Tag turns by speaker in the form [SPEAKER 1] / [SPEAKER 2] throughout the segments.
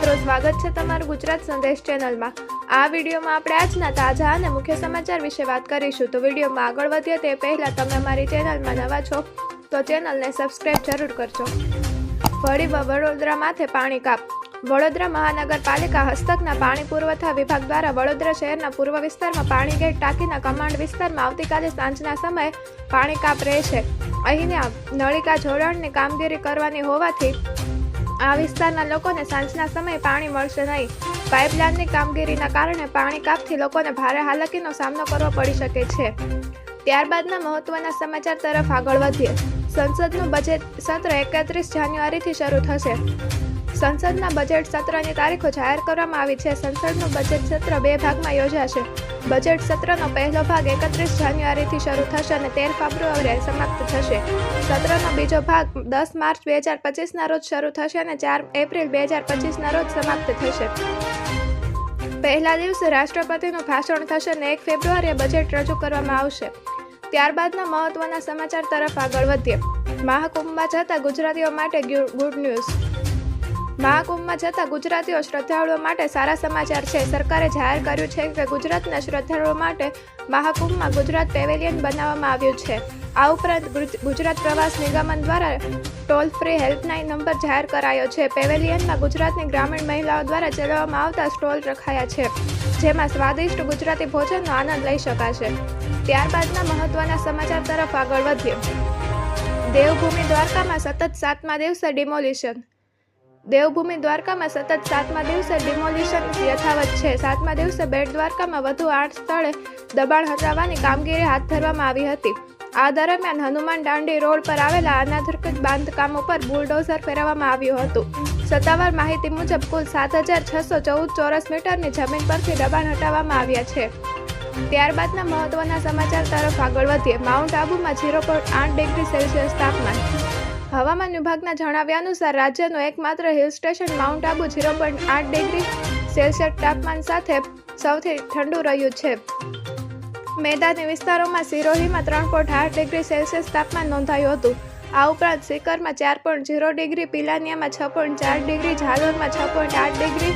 [SPEAKER 1] મિત્રો, સ્વાગત છે તમારું ગુજરાત સંદેશ ચેનલમાં. આ વિડીયોમાં આપણે આજના તાજા અને મુખ્ય સમાચાર વિશે વાત કરીશું. તો વિડીયોમાં આગળ વધીએ તે પહેલાં તમે અમારી ચેનલમાં નવા છો, તો ચેનલને સબસ્ક્રાઈબ જરૂર કરજો. ફરી વડોદરા માથે પાણી કાપ. વડોદરા મહાનગરપાલિકા હસ્તકના પાણી પુરવઠા વિભાગ દ્વારા વડોદરા શહેરના પૂર્વ વિસ્તારમાં પાણી ગેટ ટાંકીના કમાન્ડ વિસ્તારમાં આવતીકાલે સાંજના સમયે પાણી કાપ રહેશે અહીંના નળિકા જોડાણની કામગીરી કરવાની હોવાથી આ વિસ્તારના લોકોને સાંજના સમયે પાણી મળશે નહીં. પાઇપલાઇનની કામગીરીના કારણે પાણી કાપથી લોકોને ભારે હાલાકીનો સામનો કરવો પડી શકે છે. ત્યારબાદના મહત્વના સમાચાર તરફ આગળ વધીએ. સંસદનું બજેટ સત્ર એકત્રીસ જાન્યુઆરીથી શરૂ થશે. સંસદના બજેટ સત્રની તારીખો જાહેર કરવામાં આવી છે. સંસદનું બજેટ સત્ર બે ભાગમાં યોજાશે. બજેટ સત્રનો પહેલો ભાગ એકત્રીસ જાન્યુઆરીથી શરૂ થશે અને તેર ફેબ્રુઆરીએ સમાપ્ત થશે. સત્રનો બીજો ભાગ દસ માર્ચ બે હજાર પચીસના રોજ શરૂ થશે અને ચાર એપ્રિલ બે હજાર પચીસના રોજ સમાપ્ત થશે. પહેલા દિવસે રાષ્ટ્રપતિનું ભાષણ થશે અને એક ફેબ્રુઆરીએ બજેટ રજૂ કરવામાં આવશે. ત્યારબાદના મહત્વના સમાચાર તરફ આગળ વધીએ. મહાકુંભમાં જતા ગુજરાતીઓ માટે ગુડ ન્યૂઝ. મહાકુંભમાં જતા ગુજરાતીઓ શ્રદ્ધાળુઓ માટે સારા સમાચાર છે. સરકારે જાહેર કર્યું છે કે ગુજરાતના શ્રદ્ધાળુઓ માટે મહાકુંભમાં ગુજરાત પેવેલિયન બનાવવામાં આવ્યું છે. આ ઉપરાંત ગુજ- ગુજરાત પ્રવાસ નિગમન દ્વારા ટોલ ફ્રી હેલ્પલાઇન નંબર જાહેર કરાયો છે. પેવેલિયનમાં ગુજરાતની ગ્રામીણ મહિલાઓ દ્વારા ચલાવવામાં આવતા સ્ટોલ રખાયા છે, જેમાં સ્વાદિષ્ટ ગુજરાતી ભોજનનો આનંદ લઈ શકાશે. ત્યારબાદના મહત્વના સમાચાર તરફ આગળ વધીએ. દેવભૂમિ દ્વારકામાં સતત સાતમા દિવસે ડિમોલિશન દેવભૂમિ દ્વારકામાં સતત સાતમા દિવસે ડિમોલિશન યથાવત છે. સાતમા દિવસે બેટ દ્વારકામાં વધુ આઠ સ્થળે દબાણ હટાવવાની કામગીરી હાથ ધરવામાં આવી હતી. આ દરમિયાન હનુમાન દાંડી રોડ પર આવેલા અનાધિકૃત બાંધકામ ઉપર બુલડોઝર ફેરવવામાં આવ્યું હતું. સત્તાવાર માહિતી મુજબ, કુલ સાત હજાર છસો ચૌદ ચોરસ મીટરની જમીન પરથી દબાણ હટાવવામાં આવ્યા છે. ત્યારબાદના મહત્વના સમાચાર તરફ આગળ વધીએ. માઉન્ટ આબુમાં ઝીરો પોઈન્ટ આઠ ડિગ્રી સેલ્સિયસ તાપમાન હવામાન વિભાગના જણાવ્યા અનુસાર રાજ્યનું એકમાત્ર hill station mount Abu zero point આઠ ડિગ્રી સેલ્સિયસ તાપમાન સાથે સૌથી ઠંડુ રહ્યું છે. મેદાની વિસ્તારોમાં સિરોહીમાં ત્રણ પોઈન્ટ આઠ ડિગ્રી સેલ્સિયસ તાપમાન નોંધાયું હતું. આ ઉપરાંત સિકરમાં ચાર પોઈન્ટ ઝીરો ડિગ્રી, પિલાનિયામાં છ પોઈન્ટ ચાર ડિગ્રી, ઝાલોરમાં છ પોઈન્ટ આઠ ડિગ્રી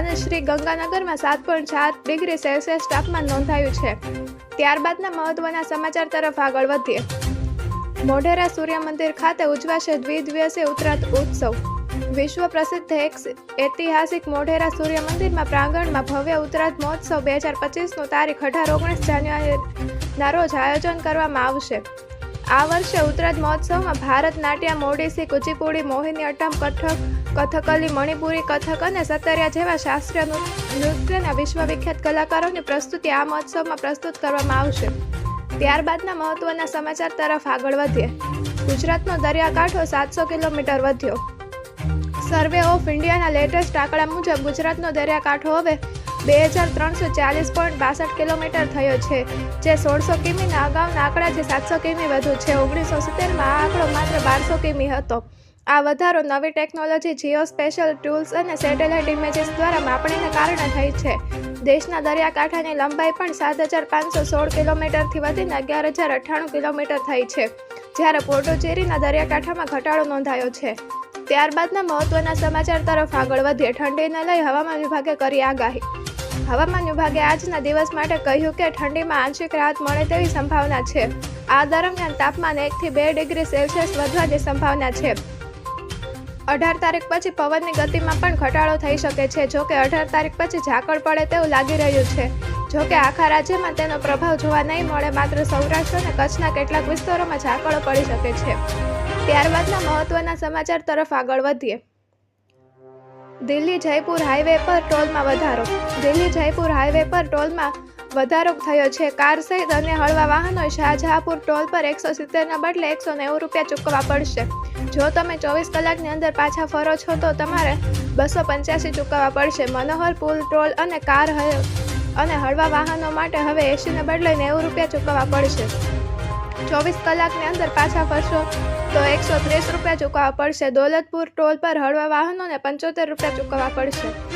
[SPEAKER 1] અને શ્રી ગંગાનગરમાં સાત પોઈન્ટ ચાર ડિગ્રી સેલ્સિયસ તાપમાન નોંધાયું છે. ત્યારબાદના મહત્વના સમાચાર તરફ આગળ વધીએ. મોઢેરા સૂર્ય મંદિર ખાતે ઉજવાશે દ્વિદિવસીય ઉત્તરાત ઉત્સવ. વિશ્વ પ્રસિદ્ધ એક ઐતિહાસિક મોઢેરા સૂર્ય મંદિરમાં પ્રાંગણમાં ભવ્ય ઉત્તરાત મહોત્સવ બે હજાર પચીસનું તારીખ અઢાર ઓગણીસ જાન્યુઆરીના રોજ આયોજન કરવામાં આવશે. આ વર્ષે ઉત્તરાત મહોત્સવમાં ભારત નાટ્યમ ઓડિસી કુચીપુડી, મોહિની, અટ્ટમ કથક કથકલી, મણિપુરી કથક અને સતરિયા જેવા શાસ્ત્રીય નૃત્યના વિશ્વવિખ્યાત કલાકારોની પ્રસ્તુતિ આ મહોત્સવમાં પ્રસ્તુત કરવામાં આવશે. ત્યારબાદના મહત્વના સમાચાર તરફ આગળ વધીએ. ગુજરાતનો દરિયાકાંઠો સાતસો કિલોમીટર વધ્યો. સર્વે ઓફ ઇન્ડિયાના લેટેસ્ટ આંકડા મુજબ ગુજરાતનો દરિયાકાંઠો હવે બે હજાર ત્રણસો ચાલીસ પોઈન્ટ બાસઠ કિલોમીટર થયો છે, જે સોળસો કિમીના અગાઉના આંકડાથી સાતસો કિમી વધુ છે, ઓગણીસો સિત્તેરમાં આ આંકડો માત્ર બારસો કિમી હતો. આ વધારો નવી ટેકનોલોજી, જીઓ સ્પેશિયલ ટૂલ્સ અને સેટેલાઇટ ઇમેજીસ દ્વારા માપણીને કારણે થઈ છે. દેશના દરિયાકાંઠાની લંબાઈ પણ સાત હજાર પાંચસો સોળ કિલોમીટરથી વધીને અગિયાર હજાર અઠ્ઠાણું કિલોમીટર થઈ છે. જ્યારે પોર્ટોચેરીના દરિયાકાંઠામાં ઘટાડો નોંધાયો છે. ત્યારબાદના મહત્વના સમાચાર તરફ આગળ વધીએ. ઠંડીને લઈ હવામાન વિભાગે કરી આગાહી. હવામાન વિભાગે આજના દિવસ માટે કહ્યું કે ઠંડીમાં આંશિક રાહત મળે તેવી સંભાવના છે. આ દરમિયાન તાપમાન એકથી બે ડિગ્રી સેલ્સિયસ વધવાની સંભાવના છે. અઢાર તારીખ પછી પવનની ગતિમાં પણ ઘટાડો થઈ શકે છે. જો કે અઢાર તારીખ પછી ઝાકળ પડે તેવું લાગી રહ્યું છે. જો કે આખા રાજ્યમાં તેનો પ્રભાવ જોવા નહીં મળે, માત્ર સૌરાષ્ટ્ર અને કચ્છના કેટલાક વિસ્તારોમાં ઝાકળો પડી શકે છે. ત્યારબાદના મહત્વના સમાચાર તરફ આગળ વધીએ. દિલ્હી જયપુર હાઈવે પર ટોલમાં વધારો. દિલ્હી જયપુર હાઈવે પર ટોલમાં વધારો થયો છે. કાર સહિત અન્ય હળવા વાહનોએ શાહજહાંપુર ટોલ પર એકસો સિત્તેરના બદલે એકસો નેવું રૂપિયા ચૂકવવા પડશે. જો તમે ચોવીસ કલાકની અંદર પાછા ફરો છો તો તમારે બસો પંચ્યાસી ચૂકવવા પડશે. મનોહર પુલ ટોલ અને કાર અને હળવા વાહનો માટે હવે એંશીને બદલે નેવું રૂપિયા ચૂકવવા પડશે. ચોવીસ કલાકની અંદર પાછા ફરશો તો એકસો ત્રીસ રૂપિયા ચૂકવવા પડશે. દોલતપુર ટોલ પર હળવા વાહનોને પંચોતેર રૂપિયા ચૂકવવા પડશે.